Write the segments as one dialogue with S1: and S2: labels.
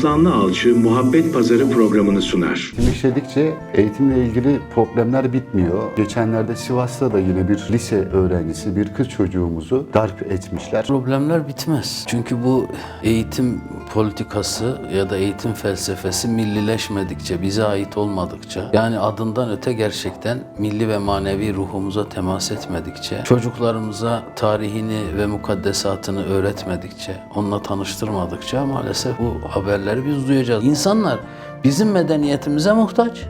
S1: Aslanlı Alçı Muhabbet Pazarı programını sunar.
S2: Eğitim işledikçe eğitimle ilgili problemler bitmiyor. Geçenlerde Sivas'ta da yine bir lise öğrencisi, bir kız çocuğumuzu darp etmişler.
S3: Problemler bitmez. Çünkü bu eğitim politikası ya da eğitim felsefesi millileşmedikçe, bize ait olmadıkça, yani adından öte gerçekten milli ve manevi ruhumuza temas etmedikçe, çocuklarımıza tarihini ve mukaddesatını öğretmedikçe, onunla tanıştırmadıkça maalesef bu haberleri biz duyacağız. İnsanlar bizim medeniyetimize muhtaç.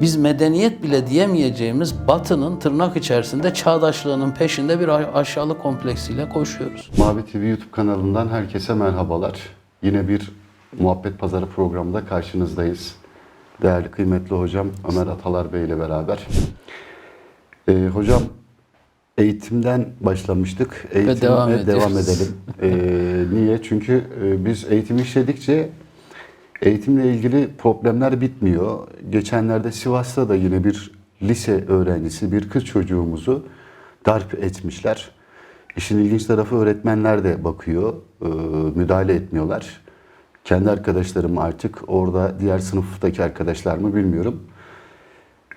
S3: Biz medeniyet bile diyemeyeceğimiz Batı'nın tırnak içerisinde çağdaşlığının peşinde bir aşağılık kompleksiyle koşuyoruz.
S2: Mavi TV YouTube kanalından herkese merhabalar. Yine bir Muhabbet Pazarı programında karşınızdayız. Değerli kıymetli hocam Ömer Atalar Bey ile beraber. Ee, hocam eğitimden başlamıştık. Eğitime
S3: devam
S2: devam, edelim. Ee, niye? Çünkü e, biz eğitim işledikçe eğitimle ilgili problemler bitmiyor. Geçenlerde Sivas'ta da yine bir lise öğrencisi, bir kız çocuğumuzu darp etmişler. İşin ilginç tarafı öğretmenler de bakıyor, e, müdahale etmiyorlar. Kendi arkadaşlarım artık orada diğer sınıftaki arkadaşlar mı bilmiyorum.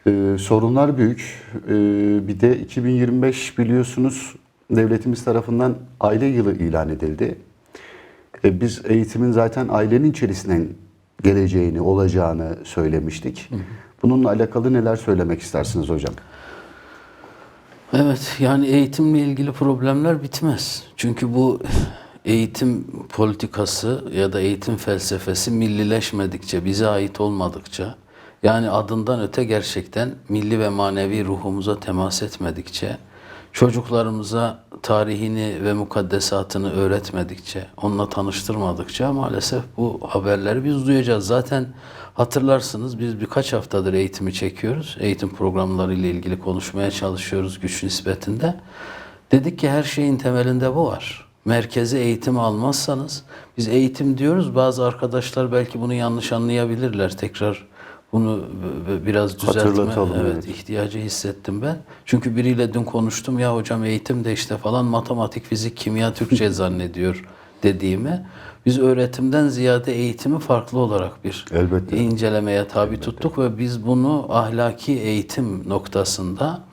S2: Ee, sorunlar büyük. Ee, bir de 2025 biliyorsunuz devletimiz tarafından aile yılı ilan edildi. Ee, biz eğitimin zaten ailenin içerisinden geleceğini, olacağını söylemiştik. Bununla alakalı neler söylemek istersiniz hocam?
S3: Evet yani eğitimle ilgili problemler bitmez. Çünkü bu eğitim politikası ya da eğitim felsefesi millileşmedikçe, bize ait olmadıkça, yani adından öte gerçekten milli ve manevi ruhumuza temas etmedikçe, çocuklarımıza tarihini ve mukaddesatını öğretmedikçe, onunla tanıştırmadıkça maalesef bu haberleri biz duyacağız. Zaten hatırlarsınız biz birkaç haftadır eğitimi çekiyoruz. Eğitim programları ile ilgili konuşmaya çalışıyoruz güç nispetinde. Dedik ki her şeyin temelinde bu var. Merkezi eğitim almazsanız, biz eğitim diyoruz bazı arkadaşlar belki bunu yanlış anlayabilirler. Tekrar bunu biraz düzeltme evet,
S2: evet.
S3: ihtiyacı hissettim ben. Çünkü biriyle dün konuştum ya hocam eğitim de işte falan matematik, fizik, kimya, Türkçe zannediyor dediğimi. Biz öğretimden ziyade eğitimi farklı olarak bir
S2: Elbette.
S3: incelemeye tabi tuttuk ve biz bunu ahlaki eğitim noktasında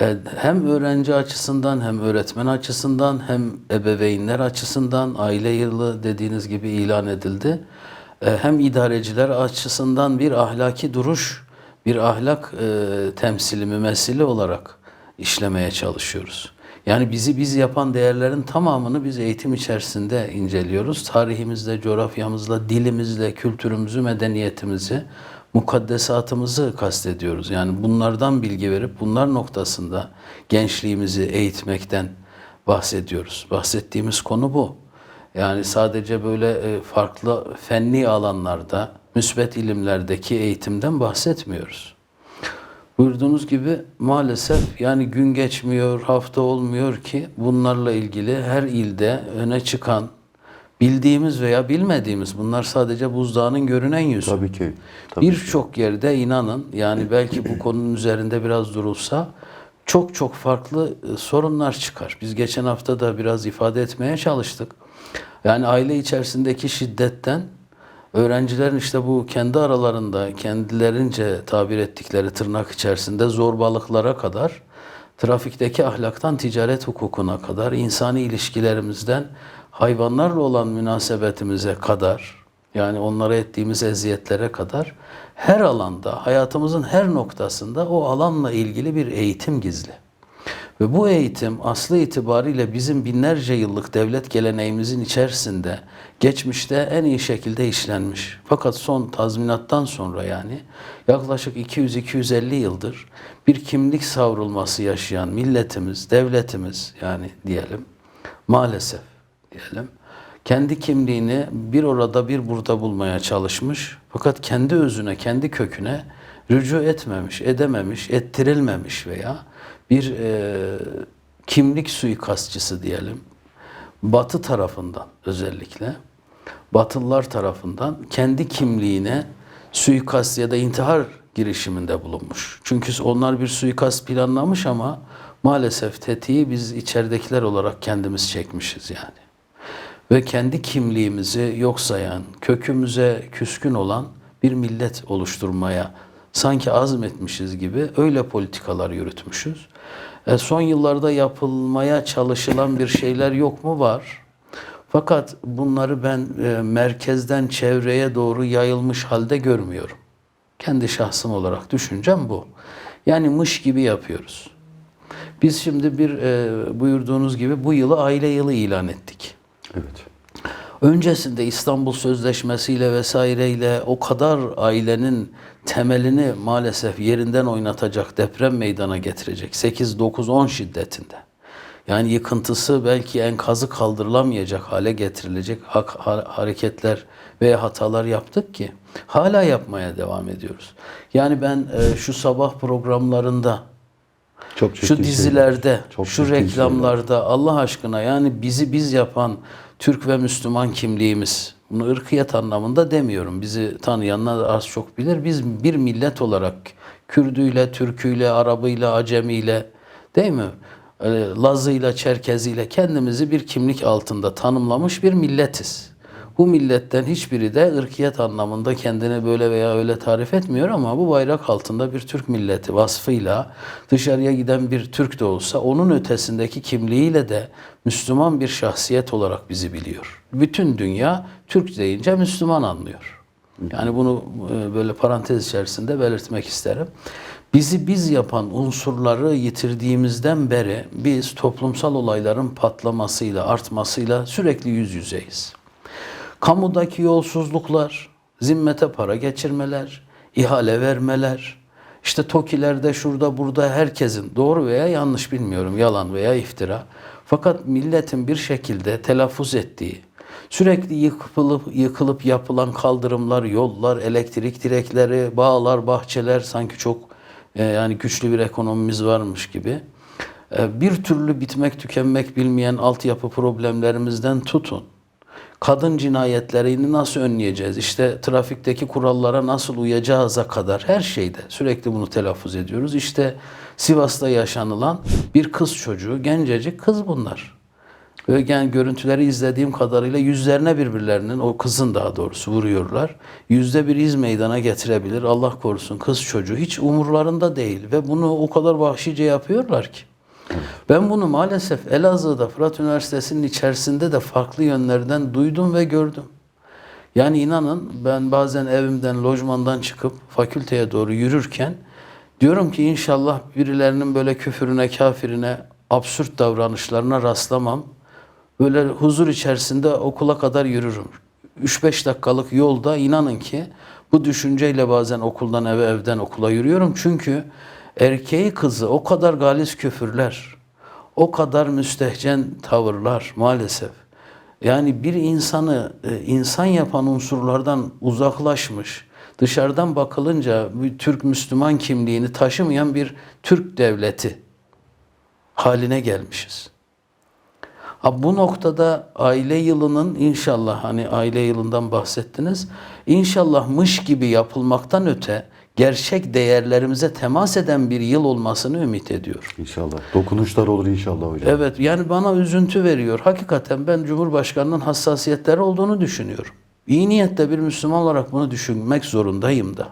S3: e, hem öğrenci açısından hem öğretmen açısından hem ebeveynler açısından aile yılı dediğiniz gibi ilan edildi. E, Hem idareciler açısından bir ahlaki duruş, bir ahlak e, temsili, mümessili olarak işlemeye çalışıyoruz. Yani bizi biz yapan değerlerin tamamını biz eğitim içerisinde inceliyoruz. Tarihimizle, coğrafyamızla, dilimizle, kültürümüzü, medeniyetimizi, mukaddesatımızı kastediyoruz. Yani bunlardan bilgi verip bunlar noktasında gençliğimizi eğitmekten bahsediyoruz. Bahsettiğimiz konu bu. Yani sadece böyle e, farklı fenli alanlarda, müsbet ilimlerdeki eğitimden bahsetmiyoruz. Buyurduğunuz gibi maalesef yani gün geçmiyor, hafta olmuyor ki bunlarla ilgili her ilde öne çıkan bildiğimiz veya bilmediğimiz bunlar sadece buzdağının görünen yüzü.
S2: Tabii ki.
S3: Birçok yerde inanın yani belki bu konunun üzerinde biraz durulsa çok çok farklı e, sorunlar çıkar. Biz geçen hafta da biraz ifade etmeye çalıştık. Yani aile içerisindeki şiddetten öğrencilerin işte bu kendi aralarında kendilerince tabir ettikleri tırnak içerisinde zorbalıklara kadar trafikteki ahlaktan ticaret hukukuna kadar insani ilişkilerimizden hayvanlarla olan münasebetimize kadar yani onlara ettiğimiz eziyetlere kadar her alanda hayatımızın her noktasında o alanla ilgili bir eğitim gizli. Ve bu eğitim aslı itibariyle bizim binlerce yıllık devlet geleneğimizin içerisinde geçmişte en iyi şekilde işlenmiş. Fakat son tazminattan sonra yani yaklaşık 200-250 yıldır bir kimlik savrulması yaşayan milletimiz, devletimiz yani diyelim maalesef diyelim kendi kimliğini bir orada bir burada bulmaya çalışmış. Fakat kendi özüne, kendi köküne rücu etmemiş, edememiş, ettirilmemiş veya bir e, kimlik suikastçısı diyelim. Batı tarafından özellikle Batılılar tarafından kendi kimliğine suikast ya da intihar girişiminde bulunmuş. Çünkü onlar bir suikast planlamış ama maalesef tetiği biz içeridekiler olarak kendimiz çekmişiz yani. ve kendi kimliğimizi yok sayan, kökümüze küskün olan bir millet oluşturmaya sanki azmetmişiz gibi öyle politikalar yürütmüşüz. E, son yıllarda yapılmaya çalışılan bir şeyler yok mu? Var. Fakat bunları ben e, merkezden çevreye doğru yayılmış halde görmüyorum. Kendi şahsım olarak düşüncem bu. Yani mış gibi yapıyoruz. Biz şimdi bir e, buyurduğunuz gibi bu yılı aile yılı ilan ettik.
S2: Evet.
S3: Öncesinde İstanbul Sözleşmesi ile vesaireyle o kadar ailenin temelini maalesef yerinden oynatacak deprem meydana getirecek. 8, 9, 10 şiddetinde. Yani yıkıntısı belki enkazı kaldırılamayacak hale getirilecek hareketler ve hatalar yaptık ki hala yapmaya devam ediyoruz. Yani ben e, şu sabah programlarında
S2: Çok
S3: şu
S2: şeyler.
S3: dizilerde,
S2: Çok
S3: şu reklamlarda Allah aşkına yani bizi biz yapan Türk ve Müslüman kimliğimiz, bunu ırkiyet anlamında demiyorum. Bizi tanıyanlar az çok bilir. Biz bir millet olarak Kürdüyle, Türküyle, Arabıyla, Acemiyle değil mi? Ee, Lazıyla, Çerkeziyle kendimizi bir kimlik altında tanımlamış bir milletiz. Bu milletten hiçbiri de ırkiyet anlamında kendini böyle veya öyle tarif etmiyor ama bu bayrak altında bir Türk milleti vasfıyla dışarıya giden bir Türk de olsa onun ötesindeki kimliğiyle de Müslüman bir şahsiyet olarak bizi biliyor. Bütün dünya Türk deyince Müslüman anlıyor. Yani bunu e, böyle parantez içerisinde belirtmek isterim. Bizi biz yapan unsurları yitirdiğimizden beri biz toplumsal olayların patlamasıyla, artmasıyla sürekli yüz yüzeyiz. Kamudaki yolsuzluklar, zimmete para geçirmeler, ihale vermeler, işte TOKİ'lerde şurada burada herkesin doğru veya yanlış bilmiyorum yalan veya iftira. Fakat milletin bir şekilde telaffuz ettiği, sürekli yıkılıp, yıkılıp yapılan kaldırımlar, yollar, elektrik direkleri, bağlar, bahçeler sanki çok e, yani güçlü bir ekonomimiz varmış gibi. E, bir türlü bitmek tükenmek bilmeyen altyapı problemlerimizden tutun kadın cinayetlerini nasıl önleyeceğiz? İşte trafikteki kurallara nasıl uyacağıza kadar her şeyde sürekli bunu telaffuz ediyoruz. İşte Sivas'ta yaşanılan bir kız çocuğu, gencecik kız bunlar. Ve yani görüntüleri izlediğim kadarıyla yüzlerine birbirlerinin, o kızın daha doğrusu vuruyorlar. Yüzde bir iz meydana getirebilir. Allah korusun kız çocuğu hiç umurlarında değil. Ve bunu o kadar vahşice yapıyorlar ki. Ben bunu maalesef Elazığ'da Fırat Üniversitesi'nin içerisinde de farklı yönlerden duydum ve gördüm. Yani inanın ben bazen evimden, lojmandan çıkıp fakülteye doğru yürürken diyorum ki inşallah birilerinin böyle küfürüne, kafirine, absürt davranışlarına rastlamam. Böyle huzur içerisinde okula kadar yürürüm. 3-5 dakikalık yolda inanın ki bu düşünceyle bazen okuldan eve, evden okula yürüyorum. Çünkü erkeği kızı o kadar galis küfürler, o kadar müstehcen tavırlar maalesef. Yani bir insanı e, insan yapan unsurlardan uzaklaşmış, dışarıdan bakılınca bir Türk Müslüman kimliğini taşımayan bir Türk devleti haline gelmişiz. Ha, bu noktada aile yılının inşallah hani aile yılından bahsettiniz. İnşallah mış gibi yapılmaktan öte gerçek değerlerimize temas eden bir yıl olmasını ümit ediyorum.
S2: İnşallah. Dokunuşlar olur inşallah hocam.
S3: Evet yani bana üzüntü veriyor. Hakikaten ben Cumhurbaşkanı'nın hassasiyetleri olduğunu düşünüyorum. İyi niyetle bir Müslüman olarak bunu düşünmek zorundayım da.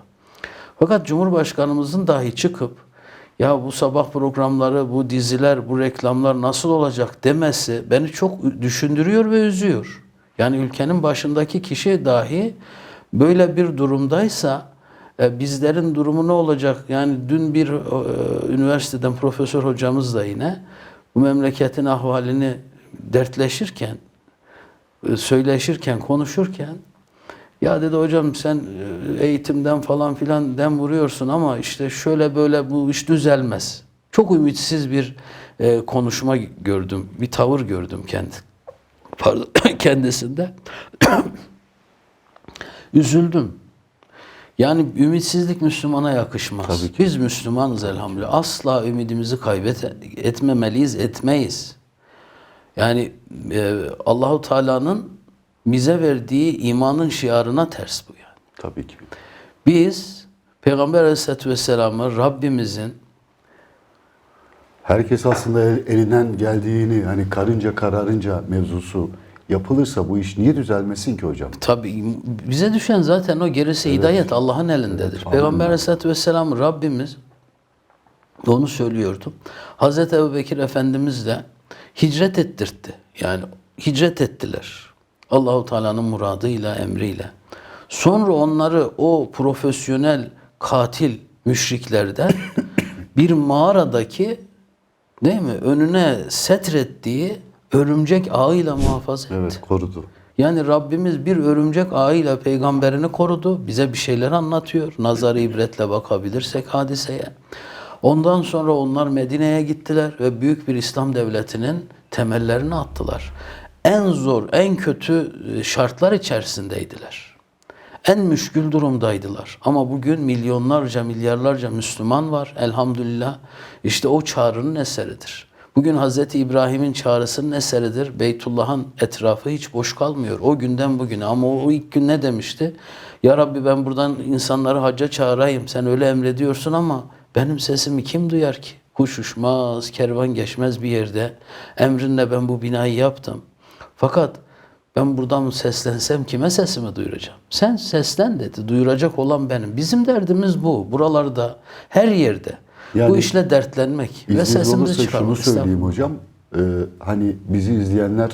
S3: Fakat Cumhurbaşkanımızın dahi çıkıp ya bu sabah programları, bu diziler, bu reklamlar nasıl olacak demesi beni çok düşündürüyor ve üzüyor. Yani ülkenin başındaki kişi dahi böyle bir durumdaysa e, bizlerin durumu ne olacak? Yani dün bir e, üniversiteden profesör hocamız da yine bu memleketin ahvalini dertleşirken, e, söyleşirken, konuşurken ya dedi hocam sen eğitimden falan filan dem vuruyorsun ama işte şöyle böyle bu iş düzelmez. Çok ümitsiz bir konuşma gördüm, bir tavır gördüm kendi pardon, kendisinde. Üzüldüm. Yani ümitsizlik Müslümana yakışmaz.
S2: Tabii ki.
S3: Biz Müslümanız elhamdülillah. Asla ümidimizi kaybet etmemeliyiz, etmeyiz. Yani e, Allahu Teala'nın bize verdiği imanın şiarına ters bu yani.
S2: Tabii ki.
S3: Biz Peygamber Aleyhisselatü Vesselam'ı Rabbimizin
S2: Herkes aslında el- elinden geldiğini hani karınca kararınca mevzusu yapılırsa bu iş niye düzelmesin ki hocam?
S3: Tabii bize düşen zaten o gerisi hidayet Allah'ın elindedir.
S2: Evet,
S3: Peygamber. Aleyhisselatü Vesselam Rabbimiz onu söylüyordu. Hazreti Ebu Bekir Efendimiz de hicret ettirtti. Yani hicret ettiler. Allahu Teala'nın muradıyla, emriyle. Sonra onları o profesyonel katil müşriklerden bir mağaradaki değil mi önüne setrettiği örümcek ağıyla muhafaza etti.
S2: Evet korudu.
S3: Yani Rabbimiz bir örümcek ağıyla peygamberini korudu. Bize bir şeyler anlatıyor. Nazar ibretle bakabilirsek hadiseye. Ondan sonra onlar Medine'ye gittiler ve büyük bir İslam devletinin temellerini attılar. En zor, en kötü e, şartlar içerisindeydiler. En müşkül durumdaydılar. Ama bugün milyonlarca, milyarlarca Müslüman var elhamdülillah. İşte o çağrının eseridir. Bugün Hz. İbrahim'in çağrısının eseridir. Beytullah'ın etrafı hiç boş kalmıyor. O günden bugüne. Ama o ilk gün ne demişti? Ya Rabbi ben buradan insanları hacca çağırayım. Sen öyle emrediyorsun ama benim sesimi kim duyar ki? Kuş uçmaz, kervan geçmez bir yerde. Emrinle ben bu binayı yaptım. Fakat ben buradan seslensem kime sesimi duyuracağım? Sen seslen dedi. Duyuracak olan benim. Bizim derdimiz bu. Buralarda, her yerde. Bu
S2: Yani
S3: işle dertlenmek ve sesimizi
S2: olursa şunu
S3: çıkarmak.
S2: söyleyeyim hocam. Ee, hani bizi izleyenler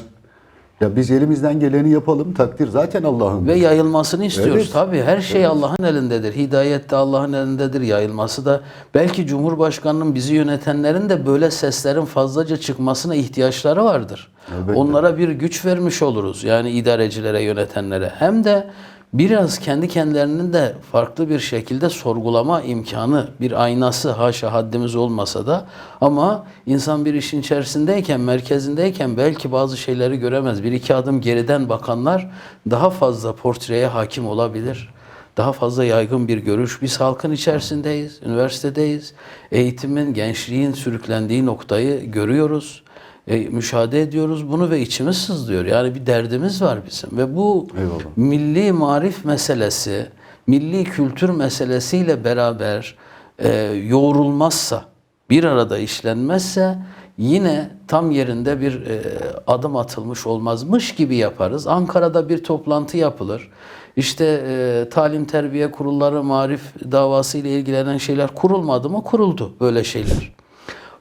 S2: ya biz elimizden geleni yapalım takdir zaten Allah'ın.
S3: Ve yayılmasını istiyoruz.
S2: Evet.
S3: Tabii her şey Allah'ın elindedir. Hidayet de Allah'ın elindedir. Yayılması da belki Cumhurbaşkanının bizi yönetenlerin de böyle seslerin fazlaca çıkmasına ihtiyaçları vardır.
S2: Elbette.
S3: Onlara bir güç vermiş oluruz. Yani idarecilere, yönetenlere. Hem de biraz kendi kendilerinin de farklı bir şekilde sorgulama imkanı, bir aynası haşa haddimiz olmasa da ama insan bir işin içerisindeyken, merkezindeyken belki bazı şeyleri göremez. Bir iki adım geriden bakanlar daha fazla portreye hakim olabilir. Daha fazla yaygın bir görüş. Biz halkın içerisindeyiz, üniversitedeyiz. Eğitimin, gençliğin sürüklendiği noktayı görüyoruz. E, müşahede ediyoruz bunu ve içimiz sızlıyor. Yani bir derdimiz var bizim ve bu
S2: Eyvallah.
S3: milli marif meselesi, milli kültür meselesiyle beraber e, yoğrulmazsa, bir arada işlenmezse yine tam yerinde bir e, adım atılmış olmazmış gibi yaparız. Ankara'da bir toplantı yapılır. İşte e, talim terbiye kurulları, marif davası ile ilgilenen şeyler kurulmadı mı? Kuruldu böyle şeyler.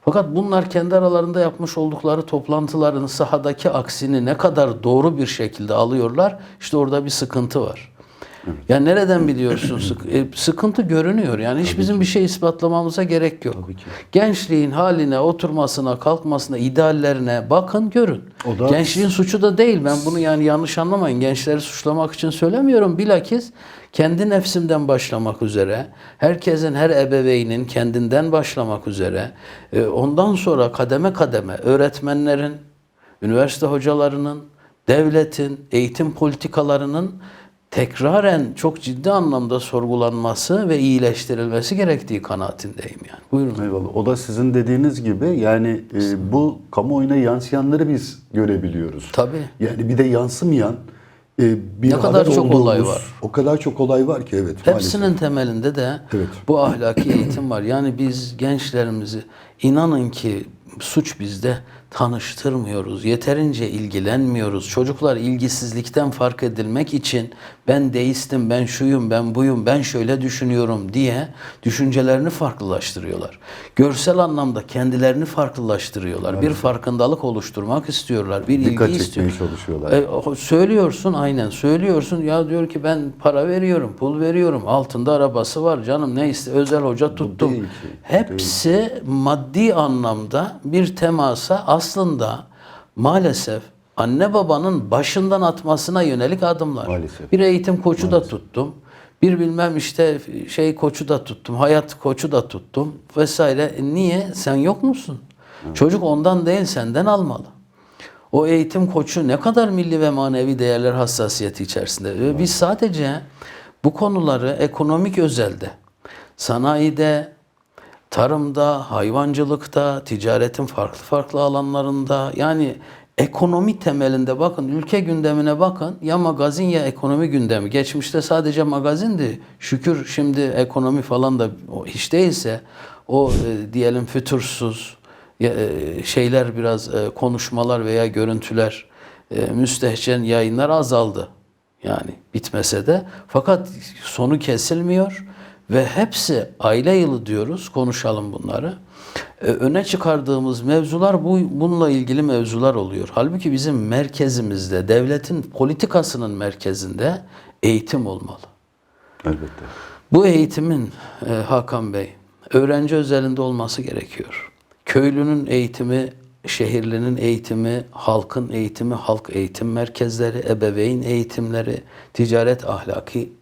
S3: Fakat bunlar kendi aralarında yapmış oldukları toplantıların sahadaki aksini ne kadar doğru bir şekilde alıyorlar, işte orada bir sıkıntı var. Yani nereden biliyorsun? Sık- e, sıkıntı görünüyor. Yani hiç bizim bir şey ispatlamamıza gerek yok. Gençliğin haline, oturmasına, kalkmasına, ideallerine bakın, görün.
S2: O da-
S3: Gençliğin suçu da değil. Ben bunu yani yanlış anlamayın. Gençleri suçlamak için söylemiyorum. Bilakis kendi nefsimden başlamak üzere, herkesin, her ebeveynin kendinden başlamak üzere, e, ondan sonra kademe kademe öğretmenlerin, üniversite hocalarının, devletin, eğitim politikalarının tekraren çok ciddi anlamda sorgulanması ve iyileştirilmesi gerektiği kanaatindeyim yani. Buyurun.
S2: Eyvallah. O da sizin dediğiniz gibi yani e, bu kamuoyuna yansıyanları biz görebiliyoruz.
S3: Tabii.
S2: Yani bir de yansımayan e, bir
S3: Ne kadar çok
S2: olduğumuz-
S3: olay var.
S2: O kadar çok olay var ki evet.
S3: Hepsinin
S2: maalesef.
S3: temelinde de
S2: Evet.
S3: bu ahlaki eğitim var. Yani biz gençlerimizi inanın ki suç bizde tanıştırmıyoruz. Yeterince ilgilenmiyoruz. Çocuklar ilgisizlikten fark edilmek için ben deistim, ben şuyum, ben buyum, ben şöyle düşünüyorum diye düşüncelerini farklılaştırıyorlar. Görsel anlamda kendilerini farklılaştırıyorlar. Bir farkındalık oluşturmak istiyorlar. Bir
S2: Dikkat
S3: ilgi
S2: çekmeye
S3: istiyor.
S2: çalışıyorlar.
S3: E, söylüyorsun aynen söylüyorsun ya diyor ki ben para veriyorum pul veriyorum altında arabası var canım ne iste özel hoca tuttum. Hepsi maddi anlamda bir temasa aslında maalesef anne babanın başından atmasına yönelik adımlar.
S2: Maalesef.
S3: Bir eğitim koçu da tuttum. Bir bilmem işte şey koçu da tuttum, hayat koçu da tuttum vesaire. E niye? Sen yok musun? Çocuk ondan değil senden almalı. O eğitim koçu ne kadar milli ve manevi değerler hassasiyeti içerisinde. Ve biz sadece bu konuları ekonomik özelde, sanayide, tarımda, hayvancılıkta, ticaretin farklı farklı alanlarında yani ekonomi temelinde bakın ülke gündemine bakın ya magazin ya ekonomi gündemi. Geçmişte sadece magazindi. Şükür şimdi ekonomi falan da hiç değilse o e, diyelim fütursuz e, şeyler biraz e, konuşmalar veya görüntüler e, müstehcen yayınlar azaldı. Yani bitmese de fakat sonu kesilmiyor ve hepsi aile yılı diyoruz. Konuşalım bunları. E, öne çıkardığımız mevzular bu bununla ilgili mevzular oluyor. Halbuki bizim merkezimizde, devletin politikasının merkezinde eğitim olmalı.
S2: Elbette.
S3: Bu eğitimin e, Hakan Bey öğrenci özelinde olması gerekiyor. Köylünün eğitimi, şehirlinin eğitimi, halkın eğitimi, halk eğitim merkezleri, ebeveyn eğitimleri, ticaret ahlaki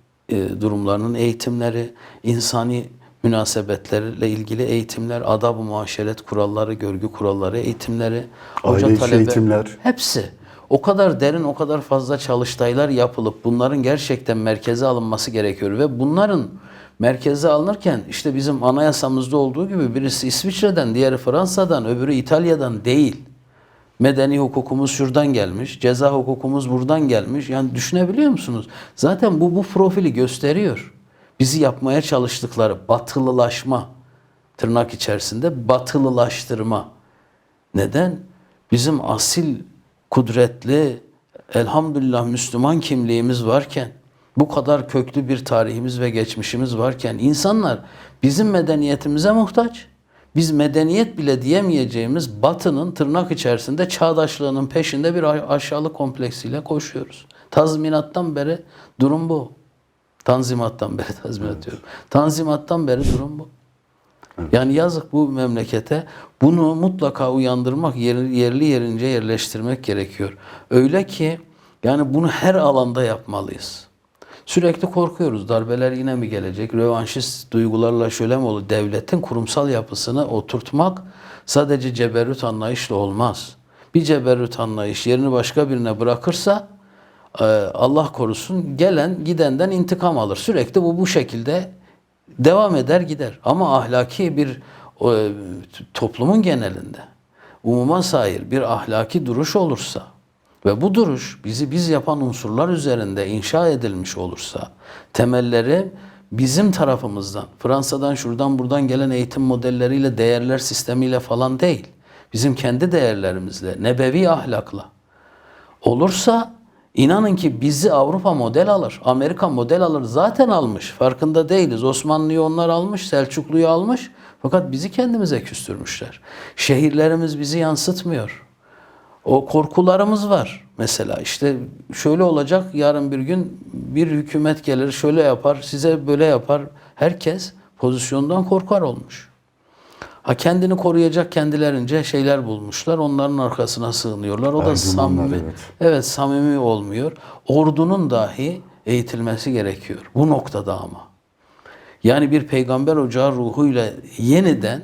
S3: durumlarının eğitimleri, insani münasebetlerle ilgili eğitimler, adab-ı muaşeret kuralları, görgü kuralları eğitimleri,
S2: Aile içi eğitimler.
S3: Hepsi. O kadar derin, o kadar fazla çalıştaylar yapılıp bunların gerçekten merkeze alınması gerekiyor ve bunların merkeze alınırken işte bizim anayasamızda olduğu gibi birisi İsviçre'den, diğeri Fransa'dan, öbürü İtalya'dan değil. Medeni hukukumuz şuradan gelmiş, ceza hukukumuz buradan gelmiş. Yani düşünebiliyor musunuz? Zaten bu bu profili gösteriyor. Bizi yapmaya çalıştıkları batılılaşma tırnak içerisinde batılılaştırma. Neden? Bizim asil, kudretli, elhamdülillah Müslüman kimliğimiz varken, bu kadar köklü bir tarihimiz ve geçmişimiz varken insanlar bizim medeniyetimize muhtaç. Biz medeniyet bile diyemeyeceğimiz batının tırnak içerisinde çağdaşlığının peşinde bir aşağılık kompleksiyle koşuyoruz. Tazminattan beri durum bu. Tanzimattan beri tazminat diyorum. Tanzimattan beri durum bu. Yani yazık bu memlekete bunu mutlaka uyandırmak, yerli, yerli yerince yerleştirmek gerekiyor. Öyle ki yani bunu her alanda yapmalıyız. Sürekli korkuyoruz. Darbeler yine mi gelecek? Rövanşist duygularla şöyle mi olur? Devletin kurumsal yapısını oturtmak sadece ceberrüt anlayışla olmaz. Bir ceberrüt anlayış yerini başka birine bırakırsa e, Allah korusun gelen gidenden intikam alır. Sürekli bu bu şekilde devam eder gider. Ama ahlaki bir e, toplumun genelinde umuma sair bir ahlaki duruş olursa ve bu duruş bizi biz yapan unsurlar üzerinde inşa edilmiş olursa temelleri bizim tarafımızdan Fransa'dan şuradan buradan gelen eğitim modelleriyle değerler sistemiyle falan değil. Bizim kendi değerlerimizle, nebevi ahlakla olursa inanın ki bizi Avrupa model alır. Amerika model alır. Zaten almış. Farkında değiliz. Osmanlı'yı onlar almış. Selçuklu'yu almış. Fakat bizi kendimize küstürmüşler. Şehirlerimiz bizi yansıtmıyor. O korkularımız var. Mesela işte şöyle olacak yarın bir gün bir hükümet gelir şöyle yapar size böyle yapar. Herkes pozisyondan korkar olmuş. Ha kendini koruyacak kendilerince şeyler bulmuşlar. Onların arkasına sığınıyorlar. O da samimi.
S2: evet.
S3: Evet samimi olmuyor. Ordunun dahi eğitilmesi gerekiyor. Bu noktada ama. Yani bir peygamber ocağı ruhuyla yeniden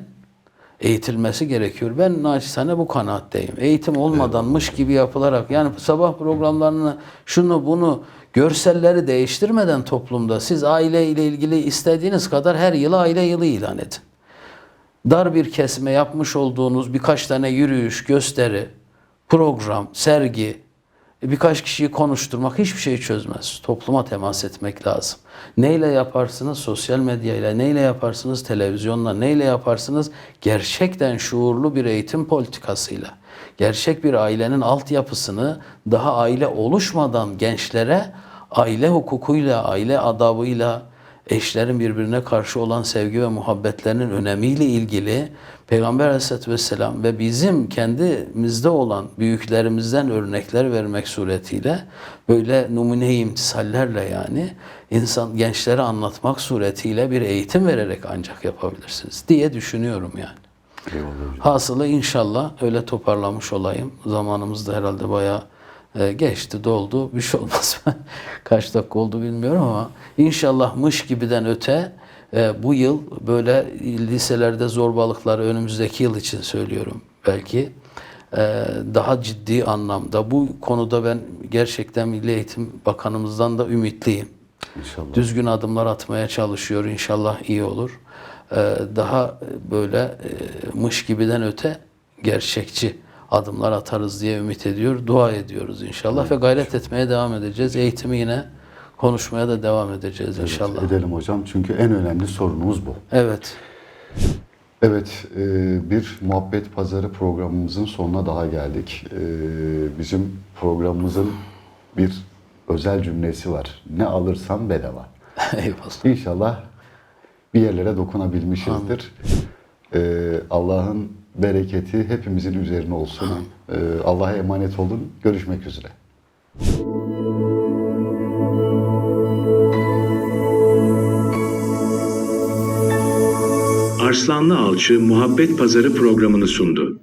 S3: eğitilmesi gerekiyor. Ben naçizane bu kanaatteyim. Eğitim olmadanmış gibi yapılarak yani sabah programlarını şunu bunu görselleri değiştirmeden toplumda siz aile ile ilgili istediğiniz kadar her yıl aile yılı ilan edin. Dar bir kesime yapmış olduğunuz birkaç tane yürüyüş, gösteri, program, sergi, birkaç kişiyi konuşturmak hiçbir şeyi çözmez. Topluma temas etmek lazım. Neyle yaparsınız? Sosyal medyayla. Neyle yaparsınız? Televizyonla. Neyle yaparsınız? Gerçekten şuurlu bir eğitim politikasıyla. Gerçek bir ailenin altyapısını daha aile oluşmadan gençlere aile hukukuyla, aile adabıyla, eşlerin birbirine karşı olan sevgi ve muhabbetlerinin önemiyle ilgili Peygamber Aleyhisselatü Vesselam ve bizim kendimizde olan büyüklerimizden örnekler vermek suretiyle böyle numune-i imtisallerle yani insan gençlere anlatmak suretiyle bir eğitim vererek ancak yapabilirsiniz diye düşünüyorum yani.
S2: Eyvallah.
S3: Hasılı inşallah öyle toparlamış olayım. Zamanımız da herhalde bayağı e, geçti, doldu. Bir şey olmaz. Kaç dakika oldu bilmiyorum ama inşallah mış gibiden öte e, bu yıl böyle liselerde zorbalıkları önümüzdeki yıl için söylüyorum belki e, daha ciddi anlamda bu konuda ben gerçekten Milli Eğitim Bakanımızdan da ümitliyim.
S2: İnşallah.
S3: Düzgün adımlar atmaya çalışıyor. İnşallah iyi olur. Ee, daha böyle e, mış gibiden öte gerçekçi adımlar atarız diye ümit ediyor. Dua ediyoruz inşallah ve gayret etmeye devam edeceğiz. Eğitimi yine konuşmaya da devam edeceğiz inşallah.
S2: Edelim hocam çünkü en önemli sorunumuz bu.
S3: Evet.
S2: Evet, e, bir muhabbet pazarı programımızın sonuna daha geldik. E, Bizim programımızın bir özel cümlesi var. Ne alırsam bedava.
S3: Eyvallah.
S2: İnşallah bir yerlere dokunabilmişizdir. E, Allah'ın bereketi hepimizin üzerine olsun. E, Allah'a emanet olun. Görüşmek üzere.
S1: Arslanlı Alçı Muhabbet Pazarı programını sundu.